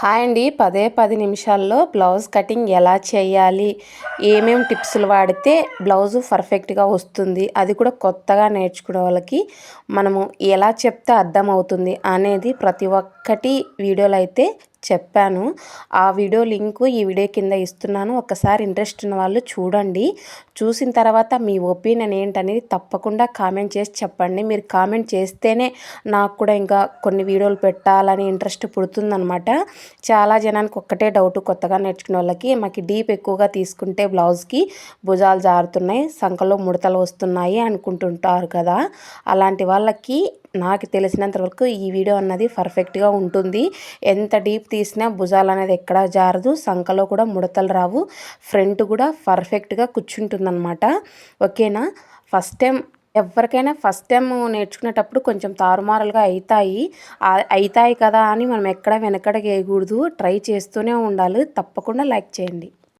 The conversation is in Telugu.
హాయ్ అండి. పదే పది నిమిషాల్లో బ్లౌజ్ కటింగ్ ఎలా చేయాలి? ఏమేమి టిప్స్లు వాడితే బ్లౌజు పర్ఫెక్ట్గా వస్తుంది? అది కూడా కొత్తగా నేర్చుకునే వాళ్ళకి మనము ఎలా చెప్తే అర్థమవుతుంది అనేది ప్రతి ఒక్కటి వీడియోలో అయితే చెప్పాను. ఆ వీడియో లింకు ఈ వీడియో కింద ఇస్తున్నాను. ఒకసారి ఇంట్రెస్ట్ ఉన్న వాళ్ళు చూడండి. చూసిన తర్వాత మీ ఒపీనియన్ ఏంటనేది తప్పకుండా కామెంట్ చేసి చెప్పండి. మీరు కామెంట్ చేస్తేనే నాకు కూడా ఇంకా కొన్ని వీడియోలు పెట్టాలని ఇంట్రెస్ట్ పుడుతుందనమాట చాలా జనానికి ఒక్కటే డౌట్ కొత్తగా నేర్చుకునే వాళ్ళకి మాకు డీప్ ఎక్కువగా తీసుకుంటే బ్లౌజ్కి భుజాలు జారుతున్నాయి సంఖలో ముడతలు వస్తున్నాయి అనుకుంటుంటారు కదా. అలాంటి వాళ్ళకి నాకు తెలిసినంత వరకు ఈ వీడియో అన్నది పర్ఫెక్ట్గా ఉంటుంది. ఎంత డీప్ తీసినా భుజాలు అనేది ఎక్కడ జారదు. సంఖలో కూడా ముడతలు రావు. ఫ్రంట్ కూడా పర్ఫెక్ట్గా కూర్చుంటుందన్నమాట. ఓకేనా? ఫస్ట్ టైం ఎవరికైనా ఫస్ట్ టైం నేర్చుకునేటప్పుడు కొంచెం తారుమారులుగా అవుతాయి అవుతాయి కదా అని మనం ఎక్కడ వెనకడ వేయకూడదు ట్రై చేస్తూనే ఉండాలి. తప్పకుండా లైక్ చేయండి.